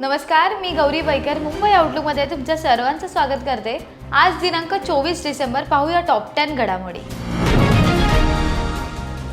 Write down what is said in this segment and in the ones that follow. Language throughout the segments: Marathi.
नमस्कार मी गौरी बैकर मुंबई आउटलुकमध्ये तुमच्या सर्वांचं स्वागत करते. आज दिनांक चोवीस डिसेंबर पाहूया टॉप टेन घडामोडी.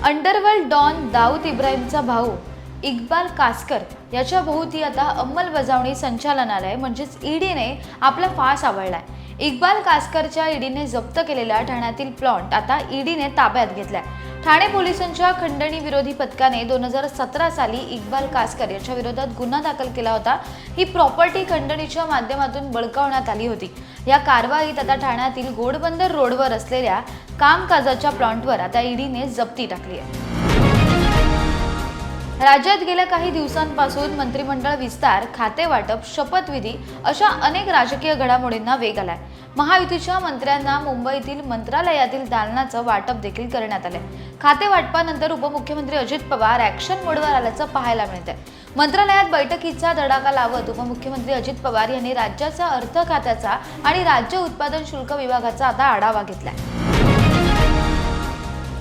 अंडरवर्ल्ड डॉन दाऊद इब्राहिमचा भाऊ इक्बाल कासकर याच्या भोवती आता अंमलबजावणी संचालनालय म्हणजेच ईडीने आपला फास आवळला इक्बाल कासकरच्या ईडीने जप्त केलेला ठाण्यातील प्लॉट आता ईडीने ताब्यात घेतलाय. ठाणे पोलिसांच्या खंडणी विरोधी पथकाने दोन हजार सतरा साली इक्बाल कासकर याच्या विरोधात गुन्हा दाखल केला होता. ही प्रॉपर्टी खंडणीच्या माध्यमातून बळकावण्यात आली होती. या कारवाईत आता ठाण्यातील घोडबंदर रोडवर असलेल्या कामकाजाच्या प्लॉटवर आता ईडीने जप्ती टाकली आहे. राज्यात गेल्या काही दिवसांपासून मंत्रिमंडळ विस्तार खाते वाटप शपथविधी अशा अनेक राजकीय घडामोडींना वेग आलाय. महायुतीच्या मंत्र्यांना मुंबईतील मंत्रालयातील दालनाचं वाटप देखील करण्यात आलंय. खाते वाटपानंतर उपमुख्यमंत्री अजित पवार ऍक्शन मोडवर आल्याचं पाहायला मिळतंय. मंत्रालयात बैठकीचा धडाका लावत उपमुख्यमंत्री अजित पवार यांनी राज्याचा अर्थ खात्याचा आणि राज्य उत्पादन शुल्क विभागाचा आता आढावा घेतलाय.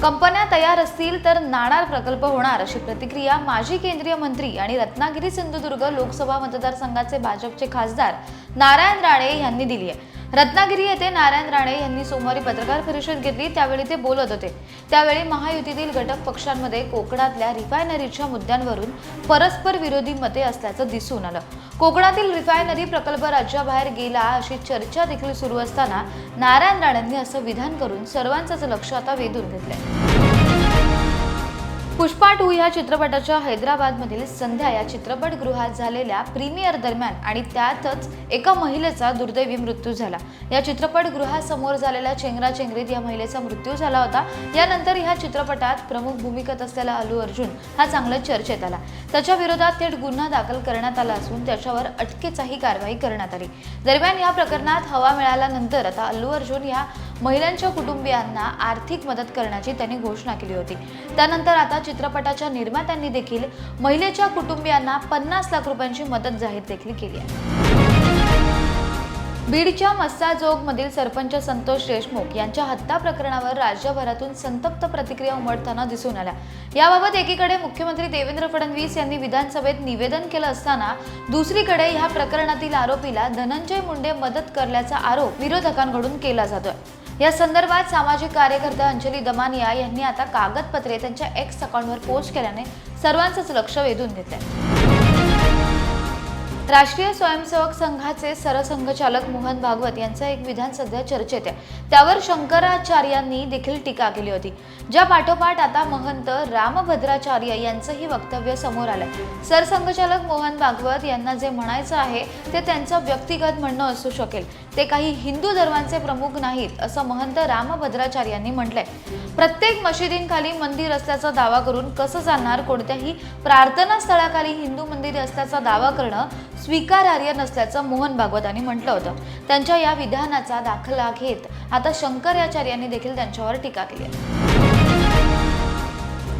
कंपन्या तयार असतील तर नाणार प्रकल्प होणार अशी प्रतिक्रिया माजी केंद्रीय मंत्री आणि रत्नागिरी सिंधुदुर्ग लोकसभा मतदारसंघाचे भाजपचे खासदार नारायण राणे यांनी दिली आहे रत्नागिरी येथे नारायण राणे यांनी सोमवारी पत्रकार परिषद घेतली. त्यावेळी ते बोलत होते. त्यावेळी महायुतीतील घटक पक्षांमध्ये कोकणातल्या रिफायनरीच्या मुद्द्यांवरून परस्पर विरोधी मते असल्याचं दिसून आलं. कोकणातील रिफायनरी प्रकल्प राज्याबाहेर गेला अशी चर्चा देखील सुरू असताना नारायण राणेंनी असं विधान करून सर्वांचंच लक्ष आता वेधून घेतलंय. पुष्पा टू या चित्रपटाच्या हैदराबादमधील संध्या या चित्रपटगृहात झालेल्या प्रीमियर दरम्यान आणि त्यातच एका महिलेचा दुर्दैवी मृत्यू झाला. या चित्रपटगृहासमोर झालेल्या चेंगराचेंगरीत या महिलेचा मृत्यू झाला होता. यानंतर ह्या चित्रपटात प्रमुख भूमिकेत असलेला अल्लू अर्जुन हा चांगला चर्चेत आला. त्याच्या विरोधात थेट गुन्हा दाखल करण्यात आला असून त्याच्यावर अटकेचाही कारवाई करण्यात आली. दरम्यान या प्रकरणात हवा मिळाल्यानंतर आता अल्लू अर्जुन या महिलांच्या कुटुंबियांना आर्थिक मदत करण्याची त्यांनी घोषणा केली होती. त्यानंतर आता चित्रपटाच्या निर्मात्यांनी देखील महिलेच्या कुटुंबियांना पन्नास लाख रुपयांची मदत जाहीर देखील केली आहे. बीडच्या मस्साजोगमधील सरपंच संतोष देशमुख यांच्या हत्या प्रकरणावर राज्यभरातून संतप्त प्रतिक्रिया उमटताना दिसून आल्या. याबाबत एकीकडे मुख्यमंत्री देवेंद्र फडणवीस यांनी विधानसभेत निवेदन केलं असताना दुसरीकडे ह्या प्रकरणातील आरोपीला धनंजय मुंडे मदत करल्याचा आरोप विरोधकांकडून केला जातोय. या संदर्भात सामाजिक कार्यकर्त्या अंजली दमानिया यांनी आता कागदपत्रे त्यांच्या एक्स अकाउंटवर पोस्ट केल्याने सर्वांचंच लक्ष वेधून घेतलंय. राष्ट्रीय स्वयंसेवक संघाचे सरसंघचालक मोहन भागवत यांचं एक विधान सध्या चर्चेत आहे. त्यावर शंकराचार्यांनी देखील टीका केली होती. ज्या पाठोपाठ आता महंत रामभद्राचार्य यांचंही वक्तव्य समोर आलंय. सरसंघचालक मोहन भागवत यांना जे म्हणायचं आहे ते त्यांचं व्यक्तिगत म्हणणं असू शकेल. ते काही हिंदू धर्मांचे प्रमुख नाहीत असं महंत रामभद्राचार्यांनी म्हटलंय. प्रत्येक मशिदींखाली मंदिर असल्याचा दावा करून कसं जाणार कोणत्याही प्रार्थना स्थळाखाली हिंदू मंदिर असल्याचा दावा करणं स्वीकारार्ह नसल्याचं मोहन भागवतांनी म्हटलं होतं. त्यांच्या या विधानाचा दाखला घेत आता शंकराचार्यांनी देखील त्यांच्यावर टीका केली आहे.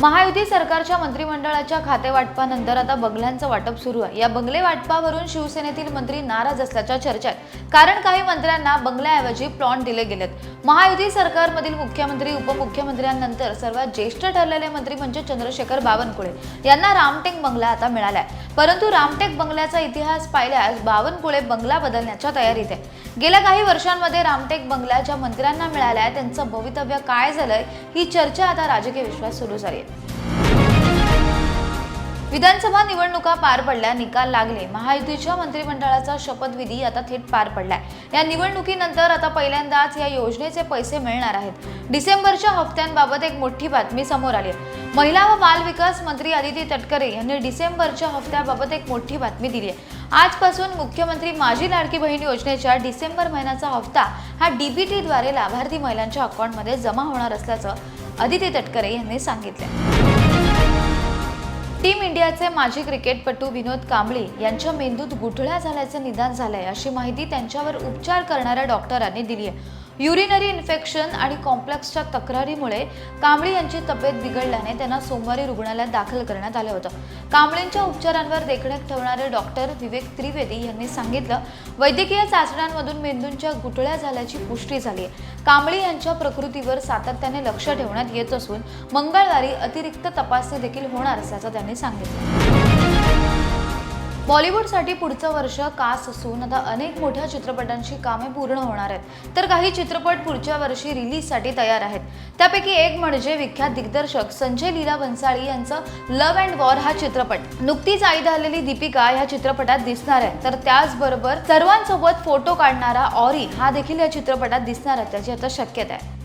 महायुती सरकारच्या मंत्रिमंडळाच्या खातेवाटपानंतर आता बंगल्यांचं वाटप सुरू आहे. या बंगले वाटपावरून शिवसेनेतील मंत्री नाराज असल्याच्या चर्चा आहेत कारण काही मंत्र्यांना बंगल्याऐवजी प्लॉट दिले गेलेत. महायुती सरकारमधील मुख्यमंत्री उपमुख्यमंत्र्यांनंतर सर्वात ज्येष्ठ ठरलेले मंत्री म्हणजे चंद्रशेखर बावनकुळे. यांना रामटेक बंगला आता मिळालाय. परंतु रामटेक बंगल्याचा इतिहास पाहिल्यास बावनकुळे बंगला बदलण्याच्या तयारीत आहे. गेल्या काही वर्षांमध्ये रामटेक बंगला ज्या मंत्र्यांना मिळाल्या त्यांचं भवितव्य काय झालंय ही चर्चा आता राजकीय विश्वास सुरू झाली आहे. विधानसभा निवडणुका पार पडल्या निकाल लागले. महायुतीच्या मंत्रिमंडळाचा शपथविधी आता थेट पार पडलाय. या निवडणुकीनंतर आता पहिल्यांदाच या योजनेचे पैसे मिळणार आहेत. डिसेंबरच्या हप्त्यांबाबत एक मोठी बातमी समोर आली आहे. महिला व बाल विकास मंत्री आदिती तटकरे यांनी डिसेंबरच्या हप्त्याबाबत एक मोठी बातमी दिली आहे. आजपासून मुख्यमंत्री माझी लाडकी बहीण योजनेच्या डिसेंबर महिन्याचा हप्ता हा डीबीटीद्वारे लाभार्थी महिलांच्या अकाउंटमध्ये जमा होणार असल्याचं आदिती तटकरे यांनी सांगितलं टीम इंडियाचे माजी क्रिकेटपटू विनोद कांबळे यांच्या मेंदूत गुठळ्या झाल्याचं निदान झालंय अशी माहिती त्यांच्यावर उपचार करणाऱ्या डॉक्टरांनी दिली आहे. युरिनरी इन्फेक्शन आणि कॉम्प्लेक्सच्या तक्रारीमुळे कांबळी यांची तब्येत बिघडल्याने त्यांना सोमवारी रुग्णालयात दाखल करण्यात आलं होतं. कांबळेंच्या उपचारांवर देखरेख ठेवणारे डॉक्टर विवेक त्रिवेदी यांनी सांगितलं वैद्यकीय चाचण्यांमधून मेंदूंच्या गुठळ्या झाल्याची पुष्टी झाली आहे. कांबळे यांच्या प्रकृतीवर सातत्याने लक्ष ठेवण्यात येत असून मंगळवारी अतिरिक्त तपासणी देखील होणार असल्याचं त्यांनी सांगितलं. बॉलिवूडसाठी पुढचं वर्ष कास असून आता अनेक मोठ्या चित्रपटांची कामे पूर्ण होणार आहेत. तर काही चित्रपट पुढच्या वर्षी रिलीजसाठी तयार आहेत. त्यापैकी एक म्हणजे विख्यात दिग्दर्शक संजय लीला भन्साळी यांचं लव्ह अँड वॉर हा चित्रपट. नुकतीच आई झालेली दीपिका ह्या चित्रपटात दिसणार आहे तर त्याचबरोबर सर्वांसोबत फोटो काढणारा ऑरी हा देखील या चित्रपटात दिसणार आहे त्याची आता शक्यता आहे.